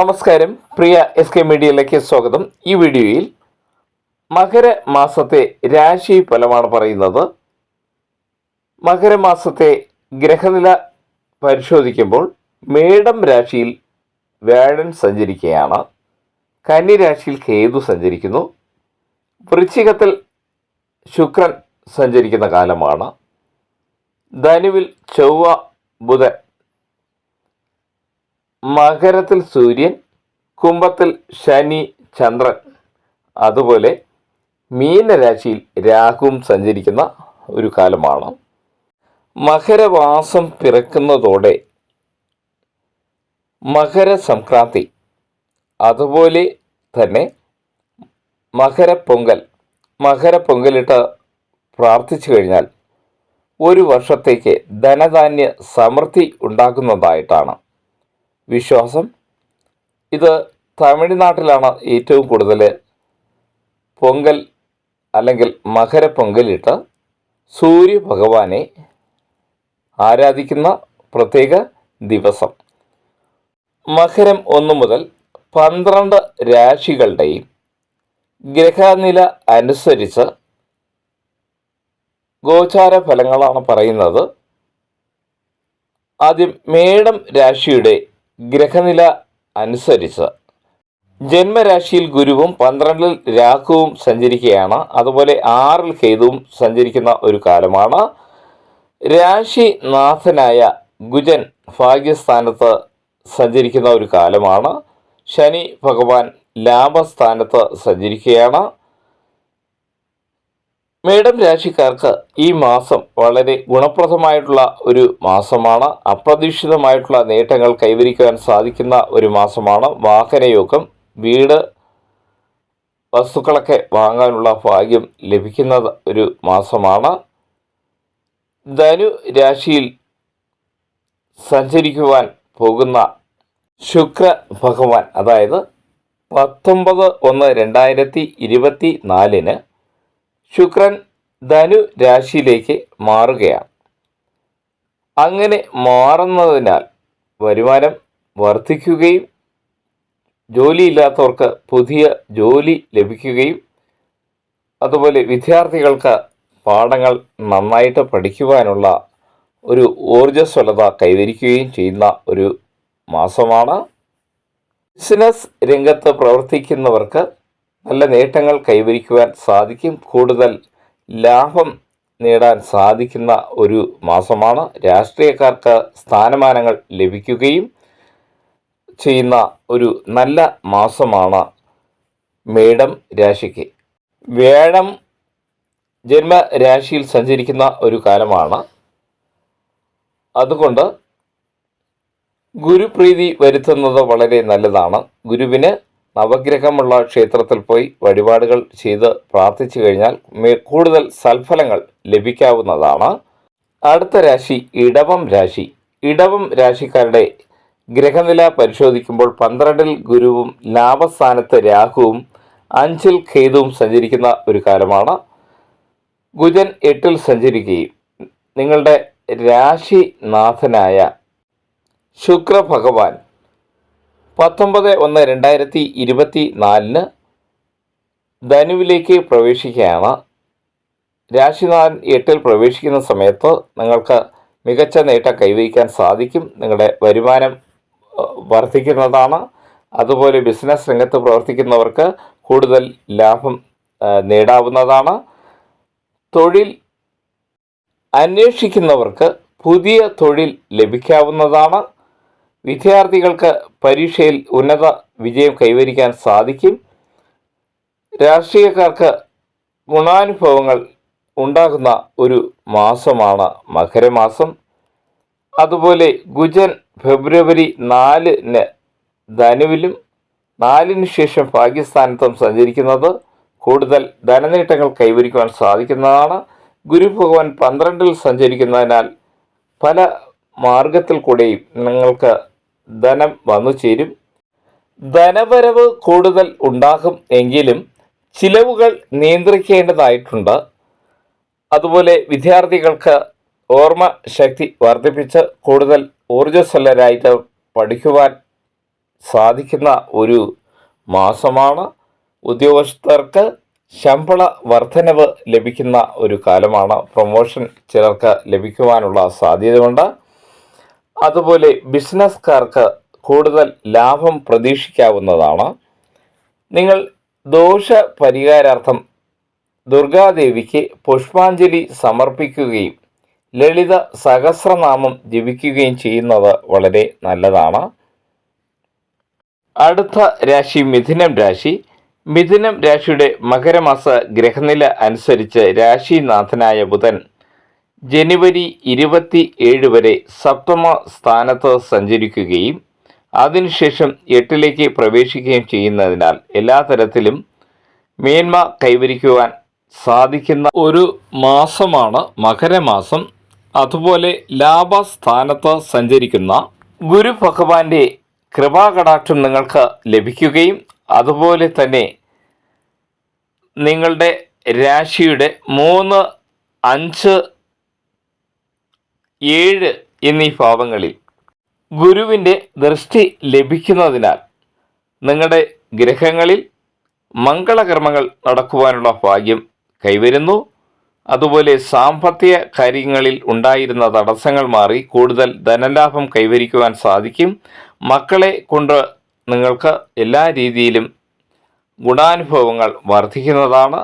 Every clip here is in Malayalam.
നമസ്കാരം. പ്രിയ എസ് കെ മീഡിയയിലേക്ക് സ്വാഗതം. ഈ വീഡിയോയിൽ മകരമാസത്തെ രാശി ഫലമാണ് പറയുന്നത്. മകരമാസത്തെ ഗ്രഹനില പരിശോധിക്കുമ്പോൾ മേടം രാശിയിൽ വ്യാഴൻ സഞ്ചരിക്കുകയാണ്. കന്നി രാശിയിൽ കേതു സഞ്ചരിക്കുന്നു. വൃശ്ചികത്തിൽ ശുക്രൻ സഞ്ചരിക്കുന്ന കാലമാണ്. ധനുവിൽ ചൊവ്വ ബുധൻ മകരത്തിൽ സൂര്യൻ കുംഭത്തിൽ ശനി ചന്ദ്രൻ. അതുപോലെ മീനരാശിയിൽ രാഹുവും സഞ്ചരിക്കുന്ന ഒരു കാലമാണ്. മകരവാസം പിറക്കുന്നതോടെ മകര മകരസംക്രാന്തി അതുപോലെ തന്നെ മകരപ്പൊങ്കൽ മകരപ്പൊങ്കലിട്ട് പ്രാർത്ഥിച്ചു കഴിഞ്ഞാൽ ഒരു വർഷത്തേക്ക് ധനധാന്യ സമൃദ്ധി ഉണ്ടാകുന്നതായിട്ടാണ്. വിശ്വാസം. ഇത് തമിഴ്നാട്ടിലാണ് ഏറ്റവും കൂടുതൽ പൊങ്കൽ അല്ലെങ്കിൽ മകരപ്പൊങ്കലിട്ട് സൂര്യഭഗവാനെ ആരാധിക്കുന്ന പ്രത്യേക ദിവസം. മകരം ഒന്ന് മുതൽ പന്ത്രണ്ട് രാശികളുടെയും ഗ്രഹനില അനുസരിച്ച് ഗോചാര ഫലങ്ങളാണ് പറയുന്നത്. ആദ്യം മേടം രാശിയുടെ ഗ്രഹനില അനുസരിച്ച്. ജന്മരാശിയിൽ ഗുരുവും പന്ത്രണ്ടിൽ രാഹുവും സഞ്ചരിക്കുകയാണ്. അതുപോലെ ആറിൽ കേതുവും സഞ്ചരിക്കുന്ന ഒരു കാലമാണ്. രാശിനാഥനായ ഗുജൻ ഭാഗ്യസ്ഥാനത്ത് സഞ്ചരിക്കുന്ന ഒരു കാലമാണ്. ശനി ഭഗവാൻ ലാഭസ്ഥാനത്ത് സഞ്ചരിക്കുകയാണ്. മേഡം രാശിക്കാർക്ക് ഈ മാസം വളരെ ഗുണപ്രദമായിട്ടുള്ള ഒരു മാസമാണ്. അപ്രതീക്ഷിതമായിട്ടുള്ള നേട്ടങ്ങൾ കൈവരിക്കുവാൻ സാധിക്കുന്ന ഒരു മാസമാണ്. വാഹനയോഗം വീട് വസ്തുക്കളൊക്കെ വാങ്ങാനുള്ള ഭാഗ്യം ലഭിക്കുന്ന ഒരു മാസമാണ്. ധനു രാശിയിൽ സഞ്ചരിക്കുവാൻ പോകുന്ന ശുക്ര ഭഗവാൻ അതായത് പത്തൊമ്പത് ഒന്ന് രണ്ടായിരത്തി ഇരുപത്തി നാലിന് ശുക്രൻ ധനു രാശിയിലേക്ക് മാറുകയാണ്. അങ്ങനെ മാറുന്നതിനാൽ വരുമാനം വർദ്ധിക്കുകയും ജോലിയില്ലാത്തവർക്ക് പുതിയ ജോലി ലഭിക്കുകയും അതുപോലെ വിദ്യാർത്ഥികൾക്ക് പാഠങ്ങൾ നന്നായിട്ട് പഠിക്കുവാനുള്ള ഒരു ഊർജസ്വലത കൈവരിക്കുകയും ചെയ്യുന്ന ഒരു മാസമാണ്. ബിസിനസ് രംഗത്ത് പ്രവർത്തിക്കുന്നവർക്ക് നല്ല നേട്ടങ്ങൾ കൈവരിക്കുവാൻ സാധിക്കും. കൂടുതൽ ലാഭം നേടാൻ സാധിക്കുന്ന ഒരു മാസമാണ്. രാഷ്ട്രീയക്കാർക്ക് സ്ഥാനമാനങ്ങൾ ലഭിക്കുകയും ചെയ്യുന്ന ഒരു നല്ല മാസമാണ് മേടം രാശിക്ക്. വേഴം ജന്മരാശിയിൽ സഞ്ചരിക്കുന്ന ഒരു കാലമാണ്. അതുകൊണ്ട് ഗുരുപ്രീതി വരുത്തുന്നത് വളരെ നല്ലതാണ്. ഗുരുവിന് നവഗ്രഹമുള്ള ക്ഷേത്രത്തിൽ പോയി വഴിപാടുകൾ ചെയ്ത് പ്രാർത്ഥിച്ചു കഴിഞ്ഞാൽ കൂടുതൽ സൽഫലങ്ങൾ ലഭിക്കാവുന്നതാണ്. അടുത്ത രാശി ഇടവം രാശി. ഇടവം രാശിക്കാരുടെ ഗ്രഹനില പരിശോധിക്കുമ്പോൾ പന്ത്രണ്ടിൽ ഗുരുവും ലാഭസ്ഥാനത്ത് രാഹുവും അഞ്ചിൽ ഖേതുവും സഞ്ചരിക്കുന്ന ഒരു കാലമാണ്. ഗുജൻ എട്ടിൽ സഞ്ചരിക്കുകയും നിങ്ങളുടെ രാശിനാഥനായ ശുക്രഭഗവാൻ പത്തൊമ്പത് ഒന്ന് രണ്ടായിരത്തി ഇരുപത്തി നാലിന് ധനുവിലേക്ക് പ്രവേശിക്കുകയാണ്. രാശിനാഥൻ എട്ടിൽ പ്രവേശിക്കുന്ന സമയത്ത് നിങ്ങൾക്ക് മികച്ച നേട്ടം കൈവരിക്കാൻ സാധിക്കും. നിങ്ങളുടെ വരുമാനം വർദ്ധിക്കുന്നതാണ്. അതുപോലെ ബിസിനസ് രംഗത്ത് പ്രവർത്തിക്കുന്നവർക്ക് കൂടുതൽ ലാഭം നേടാവുന്നതാണ്. തൊഴിൽ അന്വേഷിക്കുന്നവർക്ക് പുതിയ തൊഴിൽ ലഭിക്കാവുന്നതാണ്. വിദ്യാർത്ഥികൾക്ക് പരീക്ഷയിൽ ഉന്നത വിജയം കൈവരിക്കാൻ സാധിക്കും. രാഷ്ട്രീയക്കാർക്ക് ഗുണാനുഭവങ്ങൾ ഉണ്ടാകുന്ന ഒരു മാസമാണ് മകരമാസം. അതുപോലെ ഗുജൻ ഫെബ്രുവരി നാലിന് ധനുവിലും നാലിന് ശേഷം പാകിസ്ഥാനത്തും സഞ്ചരിക്കുന്നത് കൂടുതൽ ധനനേട്ടങ്ങൾ കൈവരിക്കുവാൻ സാധിക്കുന്നതാണ്. ഗുരു ഭഗവാൻ പന്ത്രണ്ടിൽ സഞ്ചരിക്കുന്നതിനാൽ പല മാർഗത്തിൽ കൂടെയും നിങ്ങൾക്ക് ധനം വന്നു ചേരും. ധനവരവ് കൂടുതൽ ഉണ്ടാകും എങ്കിലും ചിലവുകൾ നിയന്ത്രിക്കേണ്ടതായിട്ടുണ്ട്. അതുപോലെ വിദ്യാർത്ഥികൾക്ക് ഓർമ്മ ശക്തി വർദ്ധിപ്പിച്ച് കൂടുതൽ ഊർജസ്വലരായിട്ട് പഠിക്കുവാൻ സാധിക്കുന്ന ഒരു മാസമാണ്. ഉദ്യോഗസ്ഥർക്ക് ശമ്പള വർധനവ് ലഭിക്കുന്ന ഒരു കാലമാണ്. പ്രൊമോഷൻ ചിലർക്ക് ലഭിക്കുവാനുള്ള സാധ്യതയുണ്ട്. അതുപോലെ ബിസിനസ്സുകാർക്ക് കൂടുതൽ ലാഭം പ്രതീക്ഷിക്കാവുന്നതാണ്. നിങ്ങൾ ദോഷ പരിഹാരാർത്ഥം ദുർഗാദേവിക്ക് പുഷ്പാഞ്ജലി സമർപ്പിക്കുകയും ലളിത സഹസ്രനാമം ജപിക്കുകയും ചെയ്യുന്നത് വളരെ നല്ലതാണ്. അടുത്ത രാശി മിഥുനം രാശി. മിഥുനം രാശിയുടെ മകരമാസ ഗ്രഹനില അനുസരിച്ച് രാശിനാഥനായ ബുധൻ ജനുവരി ഇരുപത്തി ഏഴ് വരെ സപ്തമ സ്ഥാനത്ത് സഞ്ചരിക്കുകയും അതിനുശേഷം എട്ടിലേക്ക് പ്രവേശിക്കുകയും ചെയ്യുന്നതിനാൽ എല്ലാ തരത്തിലും മേന്മ കൈവരിക്കുവാൻ സാധിക്കുന്ന ഒരു മാസമാണ് മകരമാസം. അതുപോലെ ലാഭസ്ഥാനത്ത് സഞ്ചരിക്കുന്ന ഗുരു ഭഗവാന്റെ കൃപാകടാക്ഷം നിങ്ങൾക്ക് ലഭിക്കുകയും അതുപോലെ തന്നെ നിങ്ങളുടെ രാശിയുടെ മൂന്ന് അഞ്ച് ഏഴ് എന്നീ ഭാവങ്ങളിൽ ഗുരുവിന്റെ ദൃഷ്ടി ലഭിക്കുന്നതിനാൽ നിങ്ങളുടെ ഗ്രഹങ്ങളിൽ മംഗളകർമ്മങ്ങൾ നടക്കുവാനുള്ള ഭാഗ്യം കൈവരുന്നു. അതുപോലെ സാമ്പത്തിക കാര്യങ്ങളിൽ ഉണ്ടായിരുന്ന തടസ്സങ്ങൾ മാറി കൂടുതൽ ധനലാഭം കൈവരിക്കുവാൻ സാധിക്കും. മക്കളെ കൊണ്ട് നിങ്ങൾക്ക് എല്ലാ രീതിയിലും ഗുണാനുഭവങ്ങൾ വർദ്ധിക്കുന്നതാണ്.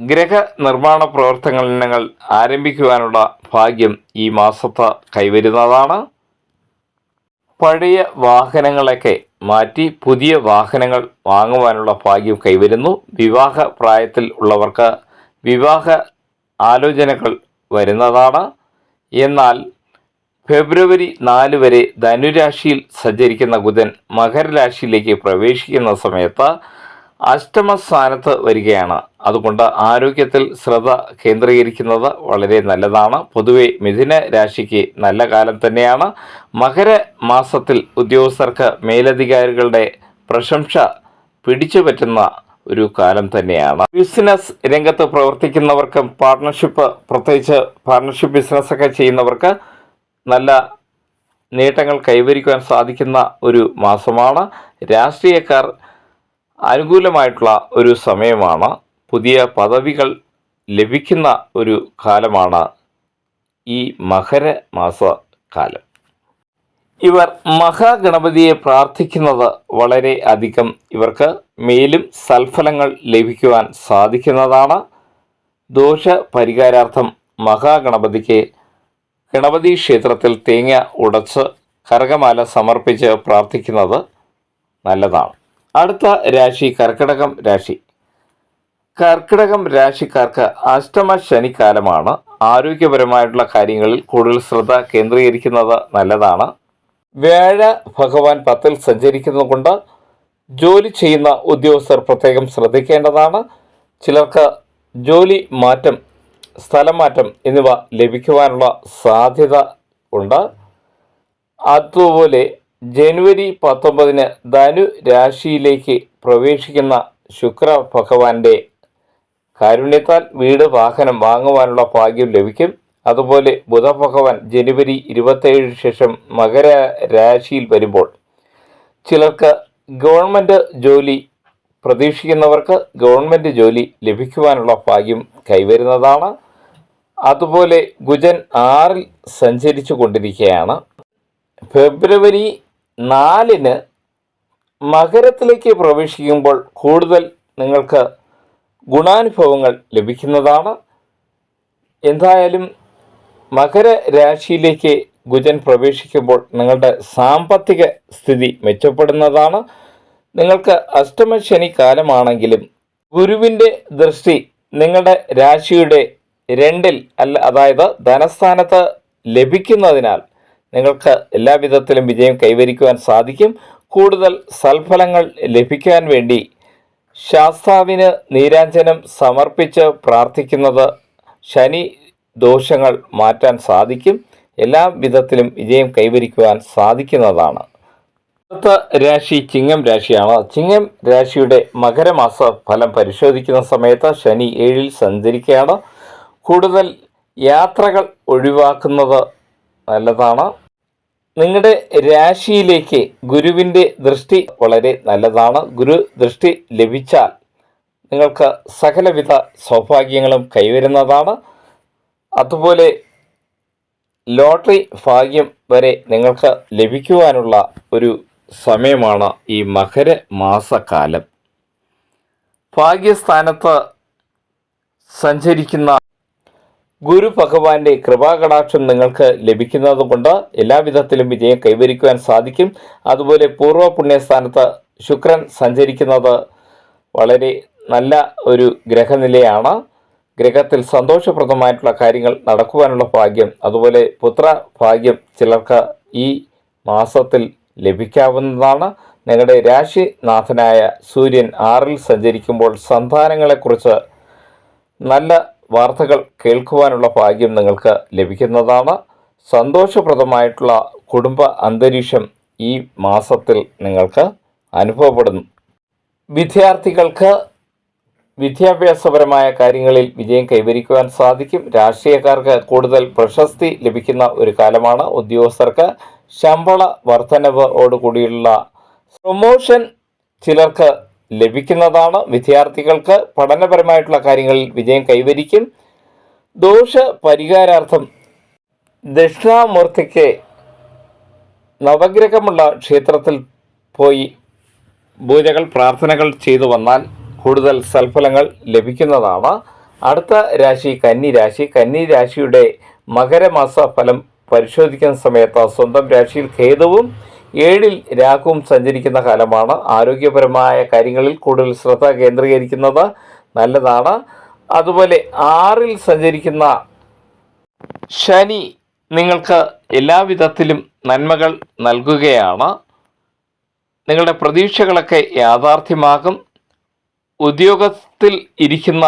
ഗ്രഹ നിർമ്മാണ പ്രവർത്തനങ്ങൾ ആരംഭിക്കുവാനുള്ള ഭാഗ്യം ഈ മാസത്ത് കൈവരുന്നതാണ്. പഴയ വാഹനങ്ങളൊക്കെ മാറ്റി പുതിയ വാഹനങ്ങൾ വാങ്ങുവാനുള്ള ഭാഗ്യം കൈവരുന്നു. വിവാഹ പ്രായത്തിൽ ഉള്ളവർക്ക് വിവാഹ ആലോചനകൾ വരുന്നതാണ്. എന്നാൽ ഫെബ്രുവരി നാല് വരെ ധനുരാശിയിൽ സഞ്ചരിക്കുന്ന ബുധൻ മകരരാശിയിലേക്ക് പ്രവേശിക്കുന്ന സമയത്ത് അഷ്ടമസ്ഥാനത്ത് വരികയാണ്. അതുകൊണ്ട് ആരോഗ്യത്തിൽ ശ്രദ്ധ കേന്ദ്രീകരിക്കുന്നത് വളരെ നല്ലതാണ്. പൊതുവെ മിഥുന രാശിക്ക് നല്ല കാലം തന്നെയാണ്. മകര മാസത്തിൽ ഉദ്യോഗസ്ഥർക്ക് മേലധികാരികളുടെ പ്രശംസ പിടിച്ചു പറ്റുന്ന ഒരു കാലം തന്നെയാണ്. ബിസിനസ് രംഗത്ത് പ്രവർത്തിക്കുന്നവർക്ക് പാർട്ണർഷിപ്പ് പ്രത്യേകിച്ച് പാർട്ട്ണർഷിപ്പ് ബിസിനസ്സൊക്കെ ചെയ്യുന്നവർക്ക് നല്ല നേട്ടങ്ങൾ കൈവരിക്കുവാൻ സാധിക്കുന്ന ഒരു മാസമാണ്. രാഷ്ട്രീയക്കാർ അനുകൂലമായിട്ടുള്ള ഒരു സമയമാണ്. പുതിയ പദവികൾ ലഭിക്കുന്ന ഒരു കാലമാണ് ഈ മകരമാസ കാലം. ഇവർ മഹാഗണപതിയെ പ്രാർത്ഥിക്കുന്നത് വളരെ അധികം ഇവർക്ക് മേലും സൽഫലങ്ങൾ ലഭിക്കുവാൻ സാധിക്കുന്നതാണ്. ദോഷ പരിഹാരാർത്ഥം മഹാഗണപതിക്ക് ഗണപതി ക്ഷേത്രത്തിൽ തേങ്ങ ഉടച്ച് കരകമാല സമർപ്പിച്ച് പ്രാർത്ഥിക്കുന്നത് നല്ലതാണ്. അടുത്ത രാശി കർക്കിടകം രാശി. കർക്കിടകം രാശിക്കാർക്ക് അഷ്ടമ ശനിക്കാലമാണ്. ആരോഗ്യപരമായിട്ടുള്ള കാര്യങ്ങളിൽ കൂടുതൽ ശ്രദ്ധ കേന്ദ്രീകരിക്കുന്നത് നല്ലതാണ്. വ്യാഴ ഭഗവാൻ പത്തിൽ സഞ്ചരിക്കുന്നതുകൊണ്ട് ജോലി ചെയ്യുന്ന ഉദ്യോഗസ്ഥർ പ്രത്യേകം ശ്രദ്ധിക്കേണ്ടതാണ്. ചിലർക്ക് ജോലി മാറ്റം സ്ഥലമാറ്റം എന്നിവ ലഭിക്കുവാനുള്ള സാധ്യത ഉണ്ട്. അതുപോലെ ജനുവരി പത്തൊമ്പതിന് ധനു രാശിയിലേക്ക് പ്രവേശിക്കുന്ന ശുക്ര ഭഗവാന്റെ കാരുണ്യത്താൽ വീട് വാഹനം വാങ്ങുവാനുള്ള ഭാഗ്യം ലഭിക്കും. അതുപോലെ ബുധ ഭഗവാൻ ജനുവരി ഇരുപത്തേഴിന് ശേഷം മകര രാശിയിൽ വരുമ്പോൾ ചിലർക്ക് ഗവൺമെന്റ് ജോലി പ്രതീക്ഷിക്കുന്നവർക്ക് ഗവൺമെന്റ് ജോലി ലഭിക്കുവാനുള്ള ഭാഗ്യം കൈവരുന്നതാണ്. അതുപോലെ ഗുജൻ ആറിൽ സഞ്ചരിച്ചു കൊണ്ടിരിക്കുകയാണ്. ഫെബ്രുവരി നാലിന് മകരത്തിലേക്ക് പ്രവേശിക്കുമ്പോൾ കൂടുതൽ നിങ്ങൾക്ക് ഗുണാനുഭവങ്ങൾ ലഭിക്കുന്നതാണ്. എന്തായാലും മകര രാശിയിലേക്ക് ഗുജൻ പ്രവേശിക്കുമ്പോൾ നിങ്ങളുടെ സാമ്പത്തിക സ്ഥിതി മെച്ചപ്പെടുന്നതാണ്. നിങ്ങൾക്ക് അഷ്ടമ ശനി കാലമാണെങ്കിലും ഗുരുവിന്റെ ദൃഷ്ടി നിങ്ങളുടെ രാശിയുടെ രണ്ടിൽ അല്ല അതായത് ധനസ്ഥാനത്ത് ലഭിക്കുന്നതിനാൽ നിങ്ങൾക്ക് എല്ലാവിധത്തിലും വിജയം കൈവരിക്കുവാൻ സാധിക്കും. കൂടുതൽ സൽഫലങ്ങൾ ലഭിക്കാൻ വേണ്ടി ശാസ്താവിന് നീരാഞ്ജനം സമർപ്പിച്ച് പ്രാർത്ഥിക്കുന്നത് ശനി ദോഷങ്ങൾ മാറ്റാൻ സാധിക്കും. എല്ലാ വിധത്തിലും വിജയം കൈവരിക്കുവാൻ സാധിക്കുന്നതാണ്. അടുത്ത രാശി ചിങ്ങം രാശിയാണ്. ചിങ്ങം രാശിയുടെ മകരമാസ ഫലം പരിശോധിക്കുന്ന സമയത്ത് ശനി ഏഴിൽ സഞ്ചരിക്കുകയാണ്. കൂടുതൽ യാത്രകൾ ഒഴിവാക്കുന്നത് നല്ലതാണ്. നിങ്ങളുടെ രാശിയിലേക്ക് ഗുരുവിന്റെ ദൃഷ്ടി വളരെ നല്ലതാണ്. ഗുരു ദൃഷ്ടി ലഭിച്ചാൽ നിങ്ങൾക്ക് സകലവിധ സൗഭാഗ്യങ്ങളും കൈവരുന്നതാണ്. അതുപോലെ ലോട്ടറി ഭാഗ്യം വരെ നിങ്ങൾക്ക് ലഭിക്കുവാനുള്ള ഒരു സമയമാണ് ഈ മകര മാസക്കാലം. ഭാഗ്യസ്ഥാനത്ത് സഞ്ചരിക്കുന്ന ഗുരു ഭഗവാന്റെ കൃപാകടാക്ഷം നിങ്ങൾക്ക് ലഭിക്കുന്നത് കൊണ്ട് എല്ലാവിധത്തിലും വിജയം കൈവരിക്കുവാൻ സാധിക്കും. അതുപോലെ പൂർവ പുണ്യസ്ഥാനത്ത് ശുക്രൻ സഞ്ചരിക്കുന്നത് വളരെ നല്ല ഒരു ഗ്രഹനിലയാണ്. ഗ്രഹത്തിൽ സന്തോഷപ്രദമായിട്ടുള്ള കാര്യങ്ങൾ നടക്കുവാനുള്ള ഭാഗ്യം അതുപോലെ പുത്ര ഭാഗ്യം ചിലർക്ക് ഈ മാസത്തിൽ ലഭിക്കാവുന്നതാണ്. നിങ്ങളുടെ രാശിനാഥനായ സൂര്യൻ ആറിൽ സഞ്ചരിക്കുമ്പോൾ സന്താനങ്ങളെക്കുറിച്ച് നല്ല വാർത്തകൾ കേൾക്കുവാനുള്ള ഭാഗ്യം നിങ്ങൾക്ക് ലഭിക്കുന്നതാണ്. സന്തോഷപ്രദമായിട്ടുള്ള കുടുംബ അന്തരീക്ഷം ഈ മാസത്തിൽ നിങ്ങൾക്ക് അനുഭവപ്പെടുന്നു. വിദ്യാർത്ഥികൾക്ക് വിദ്യാഭ്യാസപരമായ കാര്യങ്ങളിൽ വിജയം കൈവരിക്കുവാൻ സാധിക്കും. രാഷ്ട്രീയക്കാർക്ക് കൂടുതൽ പ്രശസ്തി ലഭിക്കുന്ന ഒരു കാലമാണ് ഉദ്യോഗസ്ഥർക്ക് ശമ്പള വർധനവോടുകൂടിയുള്ള പ്രൊമോഷൻ ചിലർക്ക് ലഭിക്കുന്നതാണ്. വിദ്യാർത്ഥികൾക്ക് പഠനപരമായിട്ടുള്ള കാര്യങ്ങളിൽ വിജയം കൈവരിക്കും. ദോഷ പരിഹാരാർത്ഥം ദക്ഷിണാമൂർത്തിക്ക് നവഗ്രഹമുള്ള ക്ഷേത്രത്തിൽ പോയി പൂജകൾ പ്രാർത്ഥനകൾ ചെയ്തു വന്നാൽ കൂടുതൽ സൽഫലങ്ങൾ ലഭിക്കുന്നതാണ്. അടുത്ത രാശി കന്നി രാശി. കന്നി രാശിയുടെ മകരമാസ ഫലം പരിശോധിക്കുന്ന സമയത്ത് സ്വന്തം രാശിയിൽ ഖേദവും ഏഴിൽ രാഹുവും സഞ്ചരിക്കുന്ന കാലമാണ്. ആരോഗ്യപരമായ കാര്യങ്ങളിൽ കൂടുതൽ ശ്രദ്ധ കേന്ദ്രീകരിക്കുന്നത് നല്ലതാണ്. അതുപോലെ ആറിൽ സഞ്ചരിക്കുന്ന ശനി നിങ്ങൾക്ക് എല്ലാവിധത്തിലും നന്മകൾ നൽകുകയാണ്. നിങ്ങളുടെ പ്രതീക്ഷകളൊക്കെ യാഥാർത്ഥ്യമാകും. ഉദ്യോഗത്തിൽ ഇരിക്കുന്ന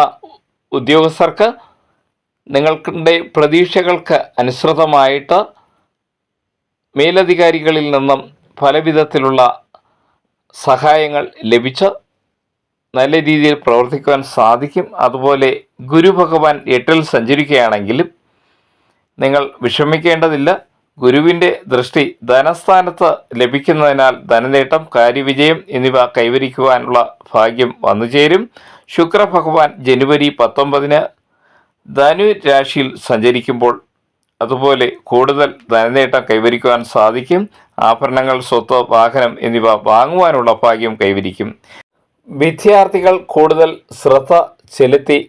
ഉദ്യോഗസ്ഥർക്ക് നിങ്ങളുടെ പ്രതീക്ഷകൾക്ക് അനുസൃതമായിട്ട് മേലധികാരികളിൽ നിന്നും പലവിധത്തിലുള്ള സഹായങ്ങൾ ലഭിച്ച് നല്ല രീതിയിൽ പ്രവർത്തിക്കുവാൻ സാധിക്കും. അതുപോലെ ഗുരു ഭഗവാൻ എട്ടിൽ സഞ്ചരിക്കുകയാണെങ്കിലും നിങ്ങൾ വിഷമിക്കേണ്ടതില്ല. ഗുരുവിന്റെ ദൃഷ്ടി ധനസ്ഥാനത്ത് ലഭിക്കുന്നതിനാൽ ധനനേട്ടം കാര്യവിജയം എന്നിവ കൈവരിക്കുവാനുള്ള ഭാഗ്യം വന്നു ചേരും. ശുക്രഭഗവാൻ ജനുവരി പത്തൊമ്പതിന് ധനു രാശിയിൽ സഞ്ചരിക്കുമ്പോൾ അതുപോലെ കൂടുതൽ ധനനേട്ടം കൈവരിക്കുവാൻ സാധിക്കും. ആഭരണങ്ങൾ സ്വത്ത് വാഹനം എന്നിവ വാങ്ങുവാനുള്ള ഭാഗ്യം കൈവരിക്കും. വിദ്യാർത്ഥികൾ കൂടുതൽ ശ്രദ്ധ ചെലുത്തി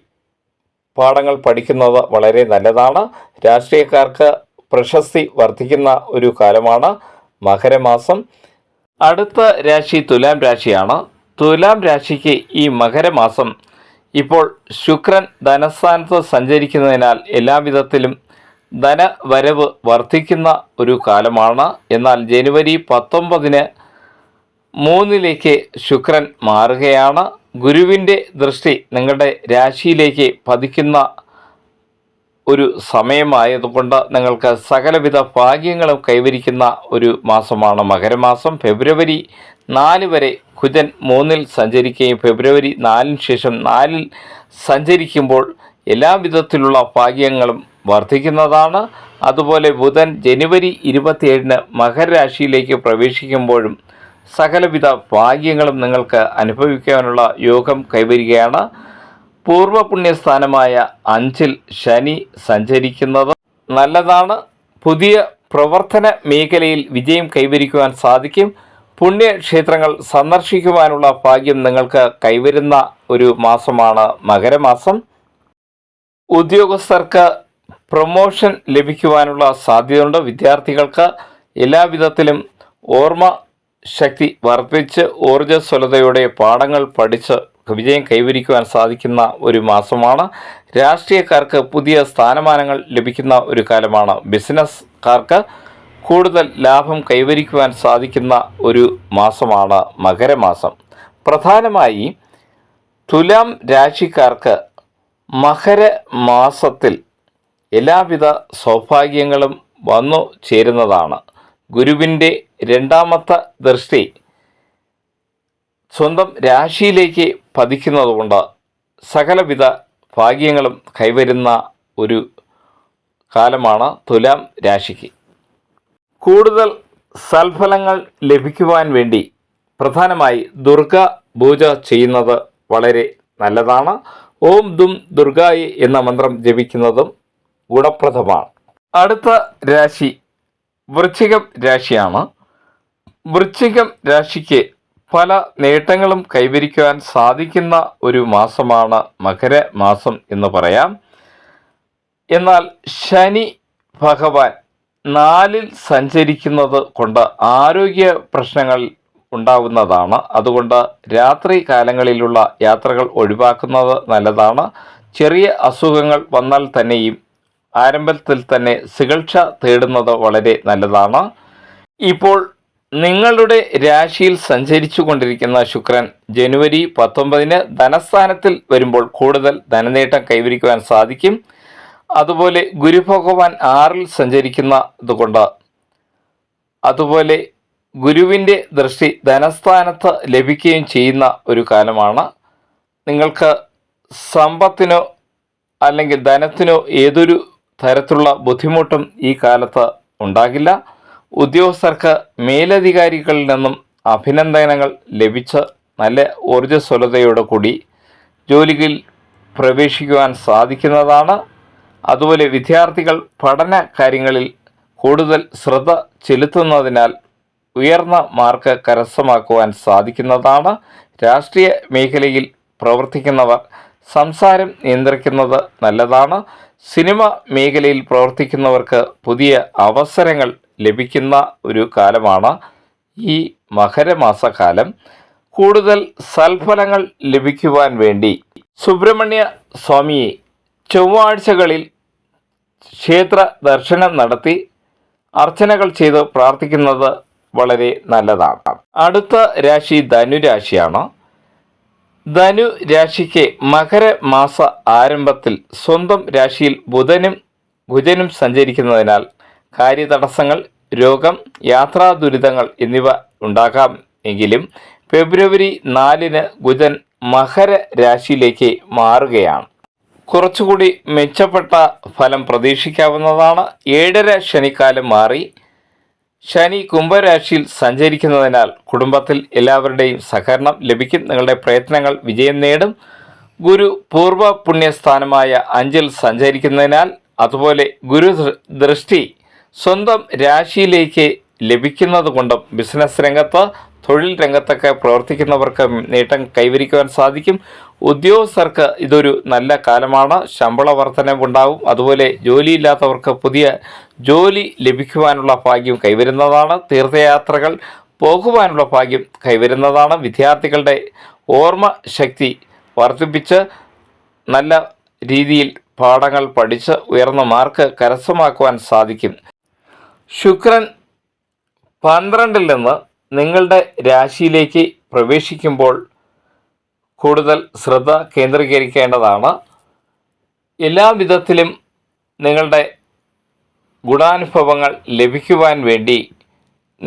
പാഠങ്ങൾ പഠിക്കുന്നത് വളരെ നല്ലതാണ്. രാഷ്ട്രീയക്കാർക്ക് പ്രശസ്തി വർദ്ധിക്കുന്ന ഒരു കാലമാണ് മകരമാസം. അടുത്ത രാശി തുലാം രാശിയാണ്. തുലാം രാശിക്ക് ഈ മകരമാസം ഇപ്പോൾ ശുക്രൻ ധനസ്ഥാനത്ത് സഞ്ചരിക്കുന്നതിനാൽ എല്ലാവിധത്തിലും ധനവരവ് വർദ്ധിക്കുന്ന ഒരു കാലമാണ്. എന്നാൽ ജനുവരി പത്തൊമ്പതിന് മൂന്നിലേക്ക് ശുക്രൻ മാറുകയാണ്. ഗുരുവിന്റെ ദൃഷ്ടി നിങ്ങളുടെ രാശിയിലേക്ക് പതിക്കുന്ന ഒരു സമയമായതുകൊണ്ട് നിങ്ങൾക്ക് സകലവിധ ഭാഗ്യങ്ങളും കൈവരിക്കുന്ന ഒരു മാസമാണ് മകരമാസം. ഫെബ്രുവരി നാല് വരെ കുജൻ മൂന്നിൽ സഞ്ചരിക്കുകയും ഫെബ്രുവരി നാലിന് ശേഷം നാലിൽ സഞ്ചരിക്കുമ്പോൾ എല്ലാവിധത്തിലുള്ള ഭാഗ്യങ്ങളും വർദ്ധിക്കുന്നതാണ്. അതുപോലെ ബുധൻ ജനുവരി ഇരുപത്തിയേഴിന് മകരരാശിയിലേക്ക് പ്രവേശിക്കുമ്പോഴും സകലവിധ ഭാഗ്യങ്ങളും നിങ്ങൾക്ക് അനുഭവിക്കാനുള്ള യോഗം കൈവരികയാണ്. പൂർവപുണ്യസ്ഥാനമായ അഞ്ചിൽ ശനി സഞ്ചരിക്കുന്നത് നല്ലതാണ്. പുതിയ പ്രവർത്തന മേഖലയിൽ വിജയം കൈവരിക്കുവാൻ സാധിക്കും. പുണ്യക്ഷേത്രങ്ങൾ സന്ദർശിക്കുവാനുള്ള ഭാഗ്യം നിങ്ങൾക്ക് കൈവരുന്ന ഒരു മാസമാണ് മകരമാസം. ഉദ്യോഗസ്ഥർക്ക് പ്രൊമോഷൻ ലഭിക്കുവാനുള്ള സാധ്യതയുണ്ട്. വിദ്യാർത്ഥികൾക്ക് എല്ലാവിധത്തിലും ഓർമ്മ ശക്തി വർദ്ധിച്ച് ഊർജസ്വലതയോടെ പാഠങ്ങൾ പഠിച്ച് വിജയം കൈവരിക്കുവാൻ സാധിക്കുന്ന ഒരു മാസമാണ്. രാഷ്ട്രീയക്കാർക്ക് പുതിയ സ്ഥാനമാനങ്ങൾ ലഭിക്കുന്ന ഒരു കാലമാണ്. ബിസിനസ്സുകാർക്ക് കൂടുതൽ ലാഭം കൈവരിക്കുവാൻ സാധിക്കുന്ന ഒരു മാസമാണ് മകരമാസം. പ്രധാനമായി തുലാം രാശിക്കാർക്ക് മകരമാസത്തിൽ എല്ലാവിധ സൗഭാഗ്യങ്ങളും വന്നു ചേരുന്നതാണ്. ഗുരുവിന്റെ രണ്ടാമത്തെ ദൃഷ്ടി സ്വന്തം രാശിയിലേക്ക് പതിക്കുന്നതുകൊണ്ട് സകലവിധ ഭാഗ്യങ്ങളും കൈവരുന്ന ഒരു കാലമാണ് തുലാം രാശിക്ക്. കൂടുതൽ സൽഫലങ്ങൾ ലഭിക്കുവാൻ വേണ്ടി പ്രധാനമായി ദുർഗ പൂജ ചെയ്യുന്നത് വളരെ നല്ലതാണ്. ഓം ദും ദുർഗായി എന്ന മന്ത്രം ജപിക്കുന്നതും ഗുണപ്രദമാണ്. അടുത്ത രാശി വൃശ്ചികം രാശിയാണ്. വൃശ്ചികം രാശിക്ക് പല നേട്ടങ്ങളും കൈവരിക്കുവാൻ സാധിക്കുന്ന ഒരു മാസമാണ് മകര മാസം എന്ന് പറയാം. എന്നാൽ ശനി ഭഗവാൻ നാലിൽ സഞ്ചരിക്കുന്നത് കൊണ്ട് ആരോഗ്യ പ്രശ്നങ്ങൾ ഉണ്ടാവുന്നതാണ്. അതുകൊണ്ട് രാത്രി കാലങ്ങളിലുള്ള യാത്രകൾ ഒഴിവാക്കുന്നത് നല്ലതാണ്. ചെറിയ അസുഖങ്ങൾ വന്നാൽ തന്നെയും ആരംഭത്തിൽ തന്നെ ചികിത്സ തേടുന്നത് വളരെ നല്ലതാണ്. ഇപ്പോൾ നിങ്ങളുടെ രാശിയിൽ സഞ്ചരിച്ചു കൊണ്ടിരിക്കുന്ന ശുക്രൻ ജനുവരി പത്തൊമ്പതിന് ധനസ്ഥാനത്തിൽ വരുമ്പോൾ കൂടുതൽ ധനനേട്ടം കൈവരിക്കുവാൻ സാധിക്കും. അതുപോലെ ഗുരുഭഗവാൻ ആറിൽ സഞ്ചരിക്കുന്നതുകൊണ്ട് അതുപോലെ ഗുരുവിന്റെ ദൃഷ്ടി ധനസ്ഥാനത്ത് ലഭിക്കുകയും ചെയ്യുന്ന ഒരു കാലമാണ്. നിങ്ങൾക്ക് സമ്പത്തിനോ അല്ലെങ്കിൽ ധനത്തിനോ ഏതൊരു തരത്തിലുള്ള ബുദ്ധിമുട്ടും ഈ കാലത്ത് ഉണ്ടാകില്ല. ഉദ്യോഗസ്ഥർക്ക് മേലധികാരികളിൽ നിന്നും അഭിനന്ദനങ്ങൾ ലഭിച്ച് നല്ല ഊർജസ്വലതയോടെ കൂടി ജോലിയിൽ പ്രവേശിക്കുവാൻ സാധിക്കുന്നതാണ്. അതുപോലെ വിദ്യാർത്ഥികൾ പഠന കാര്യങ്ങളിൽ കൂടുതൽ ശ്രദ്ധ ചെലുത്തുന്നതിനാൽ ഉയർന്ന മാർക്ക് കരസ്ഥമാക്കുവാൻ സാധിക്കുന്നതാണ്. രാഷ്ട്രീയ മേഖലയിൽ പ്രവർത്തിക്കുന്നവർ സംസാരം നിയന്ത്രിക്കുന്നത് നല്ലതാണ്. സിനിമ മേഖലയിൽ പ്രവർത്തിക്കുന്നവർക്ക് പുതിയ അവസരങ്ങൾ ലഭിക്കുന്ന ഒരു കാലമാണ് ഈ മകരമാസകാലം കൂടുതൽ സൽഫലങ്ങൾ ലഭിക്കുവാൻ വേണ്ടി സുബ്രഹ്മണ്യ സ്വാമിയെ ചൊവ്വാഴ്ചകളിൽ ക്ഷേത്ര ദർശനം നടത്തി അർച്ചനകൾ ചെയ്ത് പ്രാർത്ഥിക്കുന്നത് വളരെ നല്ലതാണ്. അടുത്ത രാശി ധനുരാശിയാണ് ധനു രാശിക്ക് മകരമാസ ആരംഭത്തിൽ സ്വന്തം രാശിയിൽ ബുധനും ഭുജനും സഞ്ചരിക്കുന്നതിനാൽ കാര്യതടസ്സങ്ങൾ രോഗം യാത്രാ ദുരിതങ്ങൾ എന്നിവ ഉണ്ടാകാം. എങ്കിലും ഫെബ്രുവരി നാലിന് ബുധൻ മകര രാശിയിലേക്ക് മാറുകയാണ്. കുറച്ചുകൂടി മെച്ചപ്പെട്ട ഫലം പ്രതീക്ഷിക്കാവുന്നതാണ്. ഏഴര ശനിക്കാലം മാറി. ശനി കുംഭരാശിയിൽ സഞ്ചരിക്കുന്നതിനാൽ കുടുംബത്തിൽ എല്ലാവരുടെയും സഹകരണം ലഭിക്കും. നിങ്ങളുടെ പ്രയത്നങ്ങൾ വിജയം നേടും. ഗുരു പൂർവ പുണ്യസ്ഥാനമായ അഞ്ചിൽ സഞ്ചരിക്കുന്നതിനാൽ അതുപോലെ ഗുരു ദൃഷ്ടി സ്വന്തം രാശിയിലേക്ക് ലഭിക്കുന്നത് കൊണ്ടും ബിസിനസ് രംഗത്ത് തൊഴിൽ രംഗത്തൊക്കെ പ്രവർത്തിക്കുന്നവർക്ക് നേട്ടം കൈവരിക്കുവാൻ സാധിക്കും. ഉദ്യോഗസ്ഥർക്ക് ഇതൊരു നല്ല കാലമാണ്. ശമ്പള വർധനവുണ്ടാവും. അതുപോലെ ജോലിയില്ലാത്തവർക്ക് പുതിയ ജോലി ലഭിക്കുവാനുള്ള ഭാഗ്യം കൈവരുന്നതാണ്. തീർത്ഥയാത്രകൾ പോകുവാനുള്ള ഭാഗ്യം കൈവരുന്നതാണ്. വിദ്യാർത്ഥികളുടെ ഓർമ്മ ശക്തി വർദ്ധിപ്പിച്ച് നല്ല രീതിയിൽ പാഠങ്ങൾ പഠിച്ച് ഉയർന്ന മാർക്ക് കരസ്ഥമാക്കുവാൻ സാധിക്കും. ശുക്രൻ പന്ത്രണ്ടിൽ നിന്ന് നിങ്ങളുടെ രാശിയിലേക്ക് പ്രവേശിക്കുമ്പോൾ കൂടുതൽ ശ്രദ്ധ കേന്ദ്രീകരിക്കേണ്ടതാണ്. എല്ലാ വിധത്തിലും നിങ്ങളുടെ ഗുണാനുഭവങ്ങൾ ലഭിക്കുവാൻ വേണ്ടി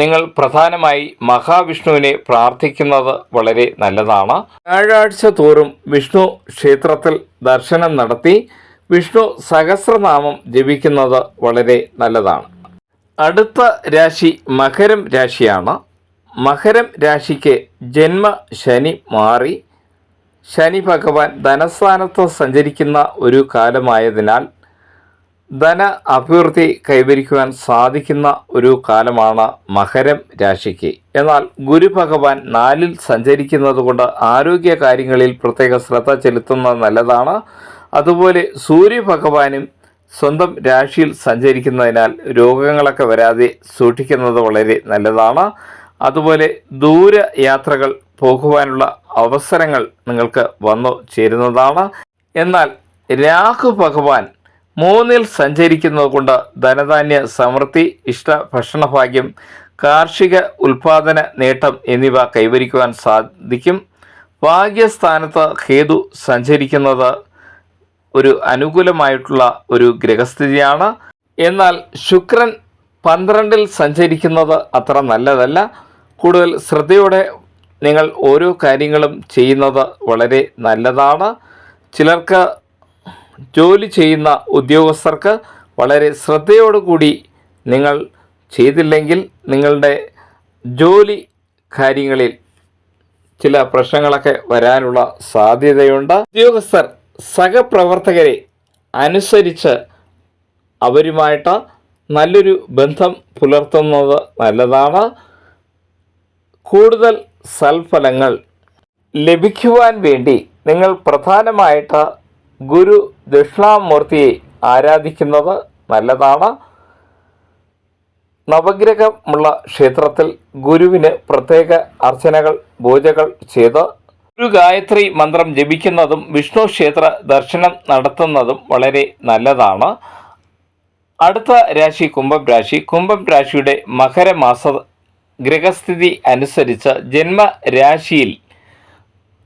നിങ്ങൾ പ്രധാനമായി മഹാവിഷ്ണുവിനെ പ്രാർത്ഥിക്കുന്നത് വളരെ നല്ലതാണ്. വ്യാഴാഴ്ച തോറും വിഷ്ണു ക്ഷേത്രത്തിൽ ദർശനം നടത്തി വിഷ്ണു സഹസ്രനാമം ജപിക്കുന്നത് വളരെ നല്ലതാണ്. അടുത്ത രാശി മകരം രാശിയാണ്. മകരം രാശിക്ക് ജന്മ ശനി മാറി. ശനി ഭഗവാൻ ധനസ്ഥാനത്ത് സഞ്ചരിക്കുന്ന ഒരു കാലമായതിനാൽ ധന അഭിവൃദ്ധി കൈവരിക്കുവാൻ സാധിക്കുന്ന ഒരു കാലമാണ് മകരം രാശിക്ക്. എന്നാൽ ഗുരു ഭഗവാൻ നാലിൽ സഞ്ചരിക്കുന്നത് കൊണ്ട് ആരോഗ്യ കാര്യങ്ങളിൽ പ്രത്യേക ശ്രദ്ധ ചെലുത്തുന്നത് നല്ലതാണ്. അതുപോലെ സൂര്യഭഗവാനും സ്വന്തം രാശിയിൽ സഞ്ചരിക്കുന്നതിനാൽ രോഗങ്ങളൊക്കെ വരാതെ സൂക്ഷിക്കുന്നത് വളരെ നല്ലതാണ്. അതുപോലെ ദൂര യാത്രകൾ പോകുവാനുള്ള അവസരങ്ങൾ നിങ്ങൾക്ക് വന്നു ചേരുന്നതാണ്. എന്നാൽ രാഹു ഭഗവാൻ മൂന്നിൽ സഞ്ചരിക്കുന്നത് കൊണ്ട് ധനധാന്യ സമൃദ്ധി ഇഷ്ട ഭക്ഷണഭാഗ്യം കാർഷിക ഉൽപാദന നേട്ടം എന്നിവ കൈവരിക്കുവാൻ സാധിക്കും. ഭാഗ്യസ്ഥാനത്ത് ഹേതു സഞ്ചരിക്കുന്നത് ഒരു അനുകൂലമായിട്ടുള്ള ഒരു ഗ്രഹസ്ഥിതിയാണ്. എന്നാൽ ശുക്രൻ പന്ത്രണ്ടിൽ സഞ്ചരിക്കുന്നത് അത്ര നല്ലതല്ല. കൂടുതൽ ശ്രദ്ധയോടെ നിങ്ങൾ ഓരോ കാര്യങ്ങളും ചെയ്യുന്നത് വളരെ നല്ലതാണ്. ചിലർക്ക് ജോലി ചെയ്യുന്ന ഉദ്യോഗസ്ഥർക്ക് വളരെ ശ്രദ്ധയോടുകൂടി നിങ്ങൾ ചെയ്തില്ലെങ്കിൽ നിങ്ങളുടെ ജോലി കാര്യങ്ങളിൽ ചില പ്രശ്നങ്ങളൊക്കെ വരാനുള്ള സാധ്യതയുണ്ട്. ഉദ്യോഗസ്ഥർ സഹപ്രവർത്തകരെ അനുസരിച്ച് അവരുമായിട്ട് നല്ലൊരു ബന്ധം പുലർത്തുന്നത് നല്ലതാണ്. കൂടുതൽ സൽഫലങ്ങൾ ലഭിക്കുവാൻ വേണ്ടി നിങ്ങൾ പ്രധാനമായിട്ട് ഗുരു ദക്ഷിണാമൂർത്തിയെ ആരാധിക്കുന്നത് നല്ലതാണ്. നവഗ്രഹമുള്ള ക്ഷേത്രത്തിൽ ഗുരുവിന് പ്രത്യേക അർച്ചനകൾ പൂജകൾ ചെയ്ത് ഗുരു ഗായത്രി മന്ത്രം ജപിക്കുന്നതും വിഷ്ണു ക്ഷേത്ര ദർശനം നടത്തുന്നതും വളരെ നല്ലതാണ്. അടുത്ത രാശി കുംഭം രാശി. കുംഭം രാശിയുടെ മകരമാസ ഗ്രഹസ്ഥിതി അനുസരിച്ച് ജന്മരാശിയിൽ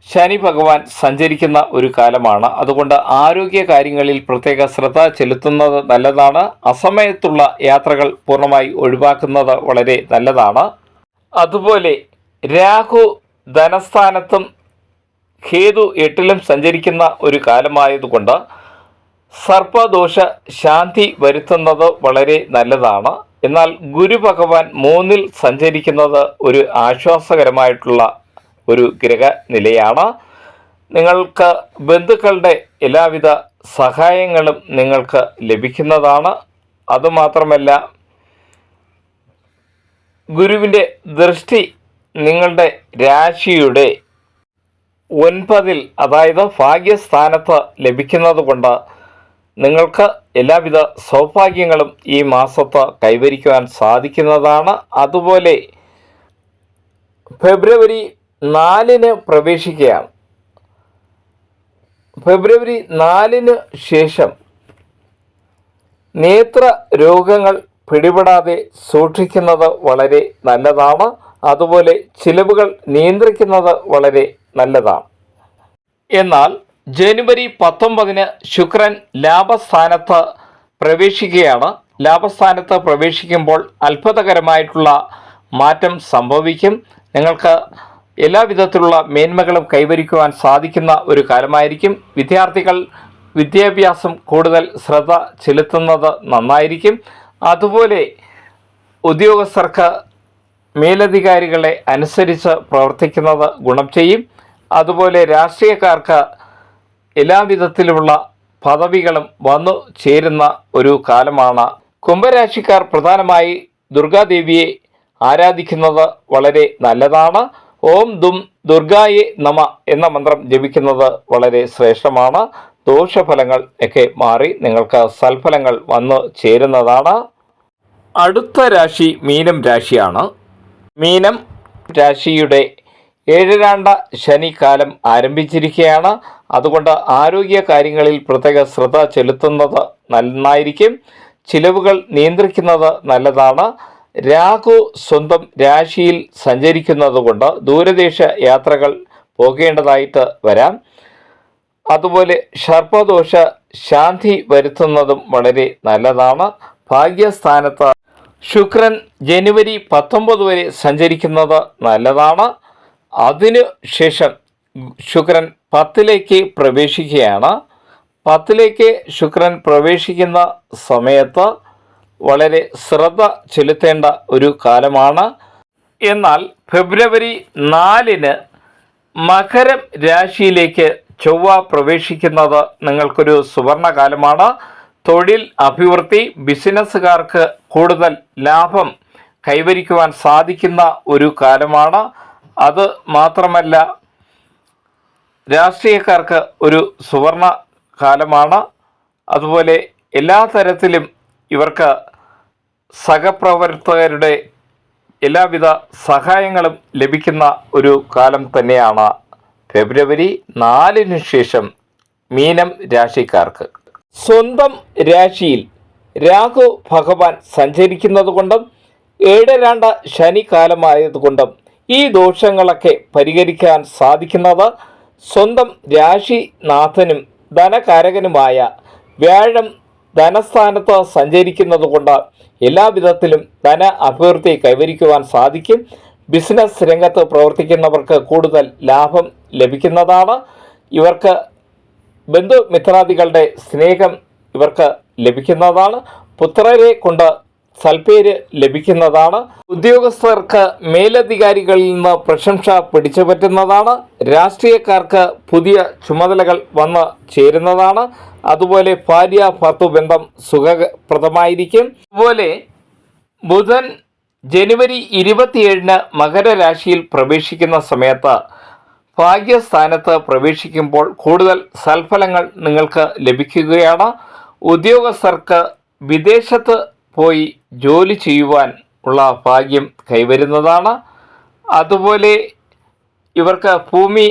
ശനി ഭഗവാൻ സഞ്ചരിക്കുന്ന ഒരു കാലമാണ്. അതുകൊണ്ട് ആരോഗ്യ കാര്യങ്ങളിൽ പ്രത്യേക ശ്രദ്ധ ചെലുത്തുന്നത് നല്ലതാണ്. അസമയത്തുള്ള യാത്രകൾ പൂർണമായി ഒഴിവാക്കുന്നത് വളരെ നല്ലതാണ്. അതുപോലെ രാഹു ധനസ്ഥാനത്തും കേതു എട്ടിലും സഞ്ചരിക്കുന്ന ഒരു കാലമായതുകൊണ്ട് സർപ്പദോഷ ശാന്തി വരുത്തുന്നത് വളരെ നല്ലതാണ്. എന്നാൽ ഗുരു ഭഗവാൻ മൂന്നിൽ സഞ്ചരിക്കുന്നത് ഒരു ആശ്വാസകരമായിട്ടുള്ള ഒരു ഗ്രഹ നിലയാണ് നിങ്ങൾക്ക് ബന്ധുക്കളുടെ എല്ലാവിധ സഹായങ്ങളും നിങ്ങൾക്ക് ലഭിക്കുന്നതാണ്. അതുമാത്രമല്ല ഗുരുവിന്റെ ദൃഷ്ടി നിങ്ങളുടെ രാശിയുടെ ഒൻപതിൽ അതായത് ഭാഗ്യസ്ഥാനത്ത് ലഭിക്കുന്നത് കൊണ്ട് നിങ്ങൾക്ക് എല്ലാവിധ സൗഭാഗ്യങ്ങളും ഈ മാസത്ത് കൈവരിക്കുവാൻ സാധിക്കുന്നതാണ്. അതുപോലെ ഫെബ്രുവരി നാലിന് പ്രവേശിക്കുകയാണ്. ഫെബ്രുവരി നാലിന് ശേഷം നേത്ര രോഗങ്ങൾ പിടിപെടാതെ സൂക്ഷിക്കുന്നത് വളരെ നല്ലതാണ്. അതുപോലെ ചിലവുകൾ നിയന്ത്രിക്കുന്നത് വളരെ നല്ലതാണ്. എന്നാൽ ജനുവരി പത്തൊമ്പതിന് ശുക്രൻ ലാഭസ്ഥാനത്ത് പ്രവേശിക്കുകയാണ്. ലാഭസ്ഥാനത്ത് പ്രവേശിക്കുമ്പോൾ അത്ഭുതകരമായിട്ടുള്ള മാറ്റം സംഭവിക്കും. നിങ്ങൾക്ക് എല്ലാവിധത്തിലുള്ള മേന്മകളും കൈവരിക്കുവാൻ സാധിക്കുന്ന ഒരു കാലമായിരിക്കും. വിദ്യാർത്ഥികൾ വിദ്യാഭ്യാസം കൂടുതൽ ശ്രദ്ധ ചെലുത്തുന്നത് നന്നായിരിക്കും. അതുപോലെ ഉദ്യോഗസ്ഥർക്ക് മേലധികാരികളെ അനുസരിച്ച് പ്രവർത്തിക്കുന്നത് ഗുണം ചെയ്യും. അതുപോലെ രാഷ്ട്രീയക്കാർക്ക് എല്ലാവിധത്തിലുമുള്ള പദവികളും വന്നു ചേരുന്ന ഒരു കാലമാണ്. കുംഭരാശിക്കാർ പ്രധാനമായി ദുർഗാദേവിയെ ആരാധിക്കുന്നത് വളരെ നല്ലതാണ്. ഓം ദും ദുർഗായെ നമ എന്ന മന്ത്രം ജപിക്കുന്നത് വളരെ ശ്രേഷ്ഠമാണ്. ദോഷഫലങ്ങൾ ഒക്കെ മാറി നിങ്ങൾക്ക് സൽഫലങ്ങൾ വന്നു ചേരുന്നതാണ്. അടുത്ത രാശി മീനം രാശിയാണ്. മീനം രാശിയുടെ ഏഴരാണ്ട ശനിക്കാലം ആരംഭിച്ചിരിക്കുകയാണ്. അതുകൊണ്ട് ആരോഗ്യ കാര്യങ്ങളിൽ പ്രത്യേക ശ്രദ്ധ ചെലുത്തുന്നത് നന്നായിരിക്കും. ചിലവുകൾ നിയന്ത്രിക്കുന്നത് നല്ലതാണ്. രാഹു സ്വന്തം രാശിയിൽ സഞ്ചരിക്കുന്നത് കൊണ്ട് ദൂരദേശ യാത്രകൾ പോകേണ്ടതായിട്ട് വരാം. അതുപോലെ ഷർപ്പദോഷ ശാന്തി വരുത്തുന്നതും വളരെ നല്ലതാണ്. ഭാഗ്യസ്ഥാനത്ത് ശുക്രൻ ജനുവരി പത്തൊമ്പത് വരെ സഞ്ചരിക്കുന്നത് നല്ലതാണ്. അതിനു ശേഷം ശുക്രൻ പത്തിലേക്ക് പ്രവേശിക്കുകയാണ്. പത്തിലേക്ക് ശുക്രൻ പ്രവേശിക്കുന്ന സമയത്ത് വളരെ ശ്രദ്ധ ചെലുത്തേണ്ട ഒരു കാലമാണ്. എന്നാൽ ഫെബ്രുവരി നാലിന് മകരം രാശിയിലേക്ക് ചൊവ്വ പ്രവേശിക്കുന്നത് നിങ്ങൾക്കൊരു സുവർണകാലമാണ്. തൊഴിൽ അഭിവൃദ്ധി ബിസിനസ്സുകാർക്ക് കൂടുതൽ ലാഭം കൈവരിക്കുവാൻ സാധിക്കുന്ന ഒരു കാലമാണ്. അത് മാത്രമല്ല രാഷ്ട്രീയക്കാർക്ക് ഒരു സുവർണ കാലമാണ്. അതുപോലെ എല്ലാ തരത്തിലും ഇവർക്ക് സഹപ്രവർത്തകരുടെ എല്ലാവിധ സഹായങ്ങളും ലഭിക്കുന്ന ഒരു കാലം തന്നെയാണ് ഫെബ്രുവരി നാലിന് ശേഷം മീനം രാശിക്കാർക്ക്. സ്വന്തം രാശിയിൽ രാഹു ഭഗവാൻ സഞ്ചരിക്കുന്നത് കൊണ്ടും ഏഴരാണ്ട ശനിക്കാലമായതുകൊണ്ടും ഈ ദോഷങ്ങളൊക്കെ പരിഹരിക്കാൻ സാധിക്കുന്നത് സ്വന്തം രാശിനാഥനും ധനകാരകനുമായ വ്യാഴം ധനസ്ഥാനത്ത് സഞ്ചരിക്കുന്നത് കൊണ്ട് എല്ലാവിധത്തിലും ധന അഭിവൃദ്ധി കൈവരിക്കുവാൻ സാധിക്കും. ബിസിനസ് രംഗത്ത് പ്രവർത്തിക്കുന്നവർക്ക് കൂടുതൽ ലാഭം ലഭിക്കുന്നതാണ്. ഇവർക്ക് ബന്ധുമിത്രാദികളുടെ സ്നേഹം ഇവർക്ക് ലഭിക്കുന്നതാണ്. പുത്രരെ കൊണ്ട് സൽപ്പേര് ലഭിക്കുന്നതാണ്. ഉദ്യോഗസ്ഥർക്ക് മേലധികാരികളിൽ നിന്ന് പ്രശംസ പിടിച്ചു പറ്റുന്നതാണ് രാഷ്ട്രീയക്കാർക്ക് പുതിയ ചുമതലകൾ വന്ന് ചേരുന്നതാണ്. അതുപോലെ ഭാര്യ ഭർത്തു ബന്ധം സുഖപ്രദമായിരിക്കും. അതുപോലെ ബുധൻ ജനുവരി ഇരുപത്തിയേഴിന് മകരരാശിയിൽ പ്രവേശിക്കുന്ന സമയത്ത് ഭാഗ്യസ്ഥാനത്ത് പ്രവേശിക്കുമ്പോൾ കൂടുതൽ സൽഫലങ്ങൾ നിങ്ങൾക്ക് ലഭിക്കുകയാണ്. ഉദ്യോഗസ്ഥർക്ക് വിദേശത്ത് പോയി ജോലി ചെയ്യുവാൻ ഉള്ള ഭാഗ്യം കൈവരുന്നതാണ്. അതുപോലെ ഇവർക്ക് ഭൂമി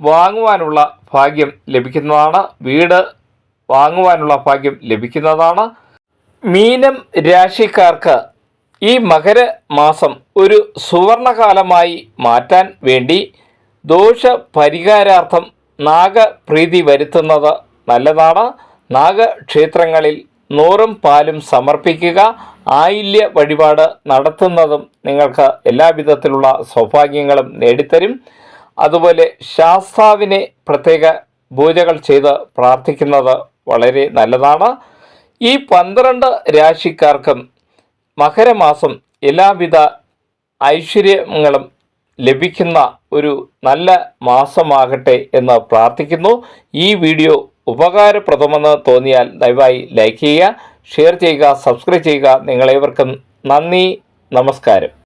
വാങ്ങുവാനുള്ള ഭാഗ്യം ലഭിക്കുന്നതാണ്. വീട് വാങ്ങുവാനുള്ള ഭാഗ്യം ലഭിക്കുന്നതാണ്. മീനം രാശിക്കാർക്ക് ഈ മകര മാസം ഒരു സുവർണകാലമായി മാറ്റാൻ വേണ്ടി ദോഷ പരിഹാരാർത്ഥം നാഗപ്രീതി വരുത്തുന്നത് നല്ലതാണ്. നാഗക്ഷേത്രങ്ങളിൽ നൂറും പാലും സമർപ്പിക്കുക. ആയില്യ വഴിപാട് നടത്തുന്നതും നിങ്ങൾക്ക് എല്ലാവിധത്തിലുള്ള സൗഭാഗ്യങ്ങളും നേടിത്തരും. അതുപോലെ ശാസ്താവിനെ പ്രത്യേക പൂജകൾ ചെയ്ത് പ്രാർത്ഥിക്കുന്നത് വളരെ നല്ലതാണ്. ഈ പന്ത്രണ്ട് രാശിക്കാർക്കും മകരമാസം എല്ലാവിധ ഐശ്വര്യങ്ങളും ലഭിക്കുന്ന ഒരു നല്ല മാസമാകട്ടെ എന്ന് പ്രാർത്ഥിക്കുന്നു. ഈ വീഡിയോ ഉപകാരപ്രദമെന്ന് തോന്നിയാൽ ദയവായി ലൈക്ക് ചെയ്യുക ഷെയർ ചെയ്യുക സബ്സ്ക്രൈബ് ചെയ്യുക. നിങ്ങളേവർക്കും നന്ദി നമസ്കാരം.